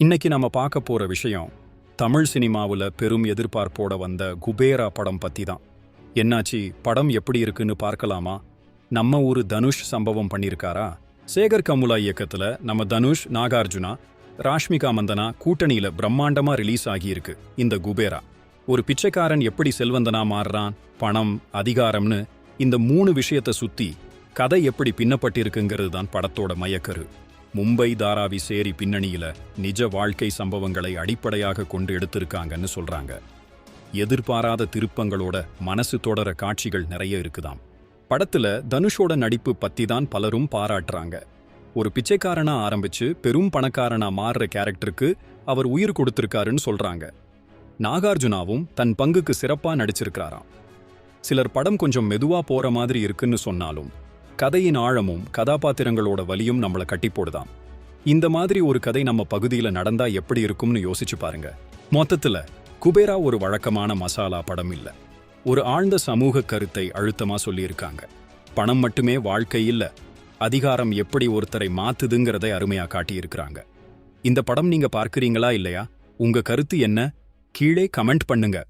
இன்னைக்கு நம்ம பார்க்க போற விஷயம் தமிழ் சினிமாவுல பெரும் எதிர்பார்ப்போட வந்த குபேரா படம் பத்தி தான் என்னாச்சு படம் எப்படி இருக்குன்னு பார்க்கலாமா? நம்ம ஊரு தனுஷ் சம்பவம் பண்ணியிருக்காரா சேகர் கமுலா இயக்கத்துல நம்ம தனுஷ் நாகார்ஜுனா ராஷ்மிகா மந்தனா கூட்டணியில பிரம்மாண்டமா ரிலீஸ் ஆகியிருக்கு இந்த குபேரா. ஒரு பிச்சைக்காரன் எப்படி செல்வந்தனா மாறுறான் பணம் அதிகாரம்னு இந்த மூணு விஷயத்தை சுத்தி கதை எப்படி பின்னப்பட்டிருக்குங்கிறது தான் படத்தோட மயக்கரு. மும்பை தாராவி சேரி பின்னணியில நிஜ வாழ்க்கை சம்பவங்களை அடிப்படையாக கொண்டு எடுத்திருக்காங்கன்னு சொல்றாங்க. எதிர்பாராத திருப்பங்களோட மனசு தொடர காட்சிகள் நிறைய இருக்குதாம். படத்துல தனுஷோட நடிப்பு பத்தி தான் பலரும் பாராட்டுறாங்க. ஒரு பிச்சைக்காரனா ஆரம்பிச்சு பெரும் பணக்காரனா மாறுற கேரக்டருக்கு அவர் உயிர் கொடுத்திருக்காருன்னு சொல்றாங்க. நாகார்ஜுனாவும் தன் பங்குக்கு சிறப்பா நடிச்சிருக்காராம் சிலர் படம் கொஞ்சம் மெதுவா போற மாதிரி இருக்குன்னு சொன்னாலும் கதையின் ஆழமும் கதாபாத்திரங்களோட வலியும் நம்மள கட்டி போடுதான் இந்த மாதிரி ஒரு கதை நம்ம பகுதியில நடந்தா எப்படி இருக்கும்னு யோசிச்சு பாருங்க. மொத்தத்துல குபேரா ஒரு வழக்கமான மசாலா படம் இல்ல. ஒரு ஆழ்ந்த சமூக கருத்தை அழுத்தமா சொல்லியிருக்காங்க. பணம் மட்டுமே வாழ்க்கை இல்ல அதிகாரம் எப்படி ஒருத்தரை மாத்துதுங்கிறதை அருமையா காட்டியிருக்கிறாங்க. இந்த படம் நீங்க பார்க்கறீங்களா இல்லையா? உங்க கருத்து என்ன? கீழே கமெண்ட் பண்ணுங்க.